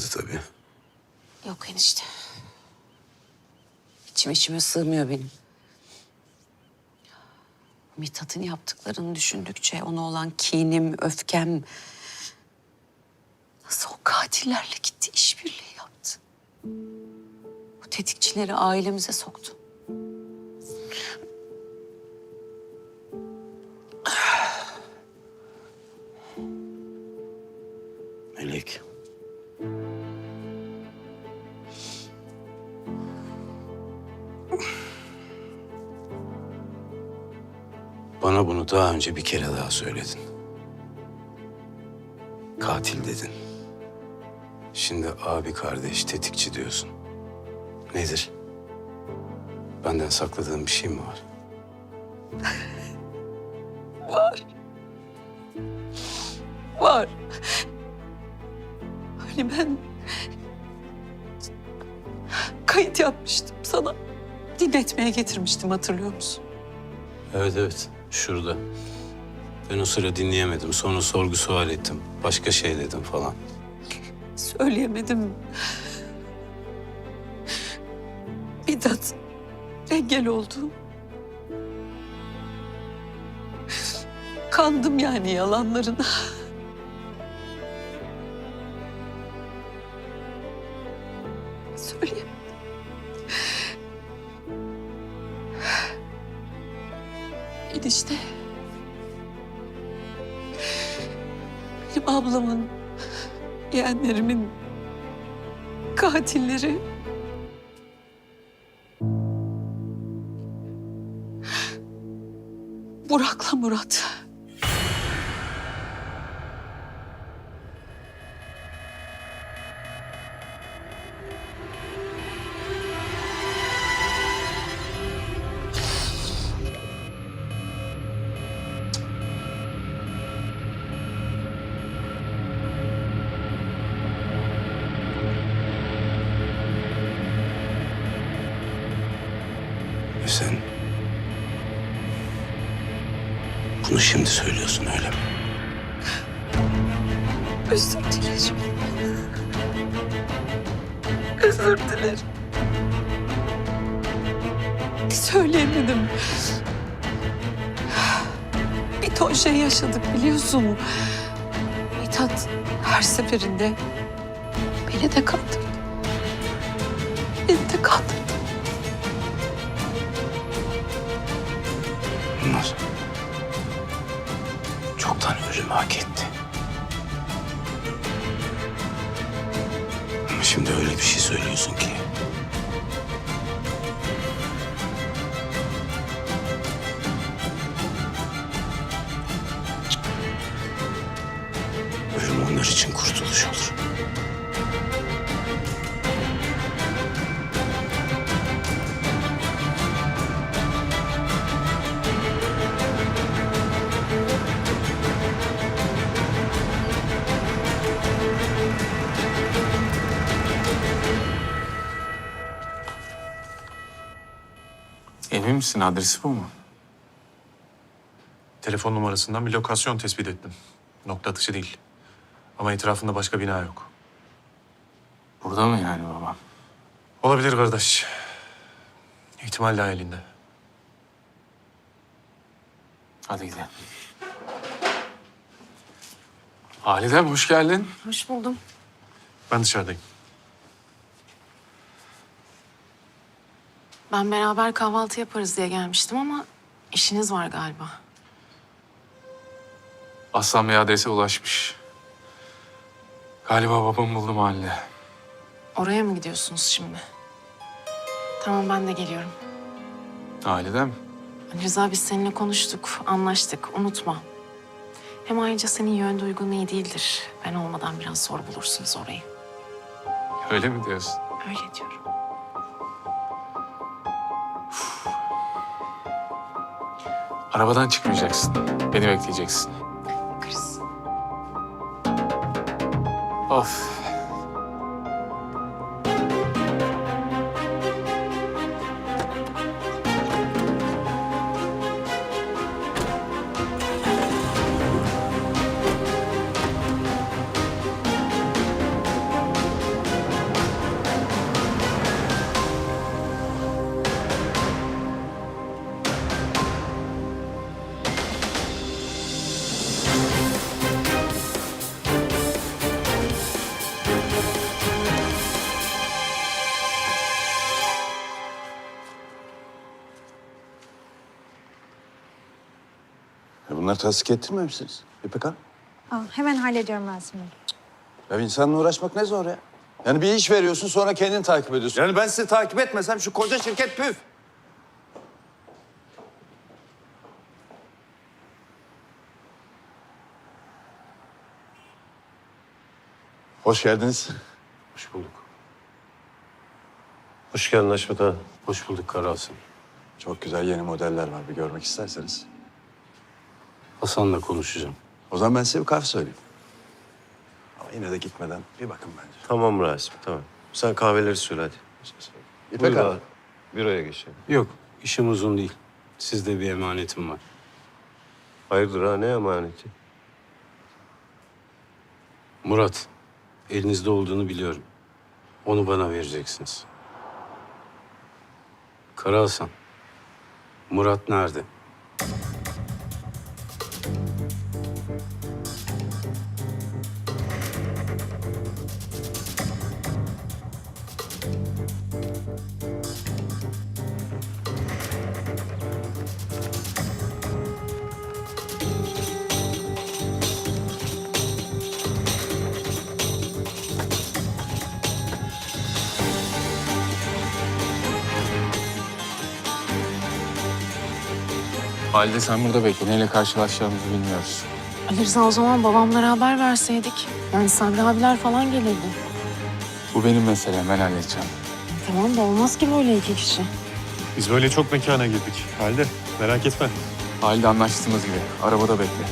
olmadı tabii. Yok enişte. İçim içime sığmıyor benim. Mithat'ın yaptıklarını düşündükçe ona olan kinim, öfkem... Nasıl o katillerle gitti, işbirliği yaptı. Bu tetikçileri ailemize soktu. Bana bunu daha önce bir kere daha söyledin. Katil dedin. Şimdi abi kardeş tetikçi diyorsun. Nedir? Benden sakladığın bir şey mi var? Var. Hani ben kayıt yapmıştım sana. Dinletmeye getirmiştim hatırlıyor musun? Evet evet şurada. Ben o sıra dinleyemedim. Sonra sorgu sual ettim. Başka şey dedim falan. Söyleyemedim. Bidat engel oldu. Kandım yani yalanlarına. Enişte. Benim ablamın, yeğenlerimin katilleri. Burak'la Murat. Sen... Bunu şimdi söylüyorsun öyle mi? Özür dilerim. Özür dilerim. Söyleyemedim. Bir ton şey yaşadık biliyorsun. Mithat her seferinde beni de kandırdı. Beni de kandırdı. Ölümü hak etti. Ama şimdi öyle bir şey söylüyorsun ki... Emin misin adresi bu mu? Telefon numarasından bir lokasyon tespit ettim. Nokta atışı değil. Ama etrafında başka bina yok. Burada mı yani babam? Olabilir kardeş. İhtimal dahilinde. Hadi gidelim. Halidem hoş geldin. Hoş buldum. Ben dışarıdayım. Ben beraber kahvaltı yaparız diye gelmiştim ama işiniz var galiba. Aslan Bey adrese ulaşmış. Galiba babamı buldu mahallede. Oraya mı gidiyorsunuz şimdi? Tamam ben de geliyorum. Halidem Ali Rıza biz seninle konuştuk, anlaştık. Unutma. Hem ayrıca senin yön duygun iyi değildir. Ben olmadan biraz zor bulursunuz orayı. öyle mi diyorsun? Öyle diyorum. Arabadan çıkmayacaksın. Beni bekleyeceksin. Bakarız. Of. Bunları tasdik ettirmemişsiniz. İpek Hanım. Aa, hemen hallediyorum Rasim Bey. Ya insanla uğraşmak ne zor ya. Yani bir iş veriyorsun sonra kendini takip ediyorsun. Yani ben sizi takip etmesem şu koca şirket püf. Hoş geldiniz. Hoş bulduk. Hoş geldin Haşmet. Hoş bulduk Kara Hasan. Çok güzel yeni modeller var bir görmek isterseniz. Hasan'la konuşacağım. O zaman ben size bir kahve söyleyeyim. Ama yine de gitmeden bir bakın bence. Tamam Rasim, tamam. Sen kahveleri söyle hadi. İpek Buyur Hanım. ağa. Büroya geçelim. Yok, işim uzun değil. Sizde bir emanetim var. Hayırdır ha, ne emaneti? Murat, elinizde olduğunu biliyorum. Onu bana vereceksiniz. Kara Hasan, Murat nerede? Halide sen burada bekle. Neyle karşılaşacağımızı bilmiyoruz. Ali Rıza o zaman babamlara haber verseydik. Yani Sabri abiler falan gelirdi. Bu benim meselem. Ben halledeceğim. Tamam da olmaz ki böyle iki kişi. Biz böyle çok mekana girdik. Halde merak etme. Halide anlaştığımız gibi. Arabada bekle.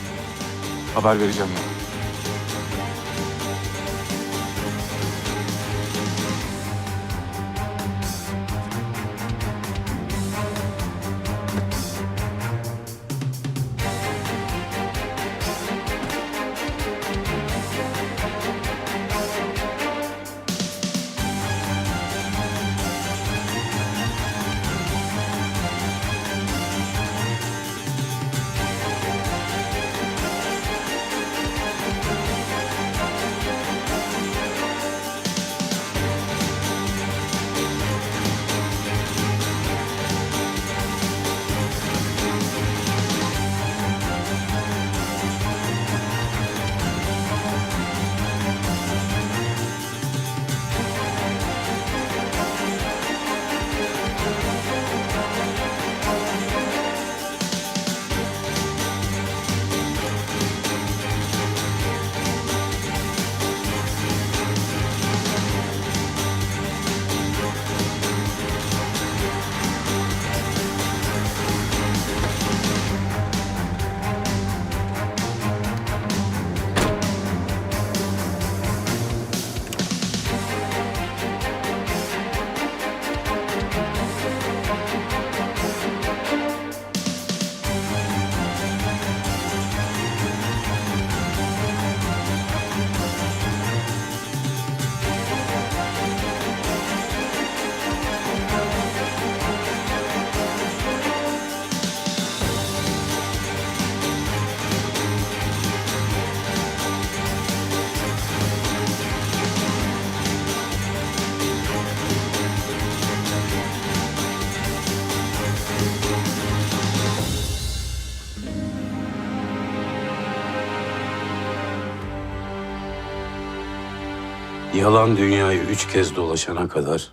Haber vereceğim ben. Yalan dünyayı üç kez dolaşana kadar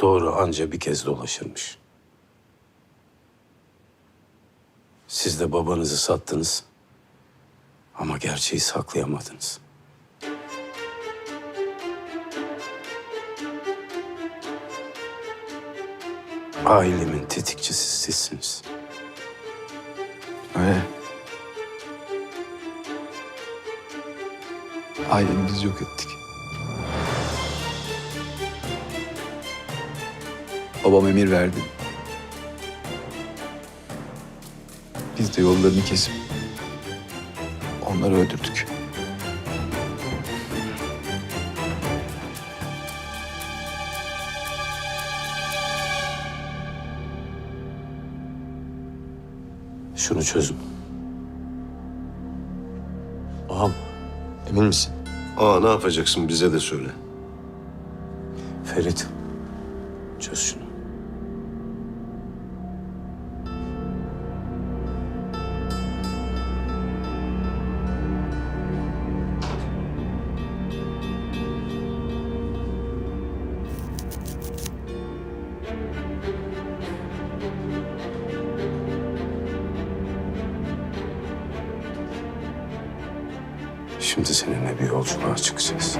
doğru anca bir kez dolaşırmış. Siz de babanızı sattınız ama gerçeği saklayamadınız. Ailemin tetikçisi sizsiniz. Öyle. Ailemi biz yok ettik. Babam emir verdi. Biz de yollarını kesip onları öldürdük. Şunu çözün. Ağam, Emin misin? aa ne yapacaksın bize de söyle. Ferit, çöz şunu. Şimdi seninle bir yolculuğa çıkacağız.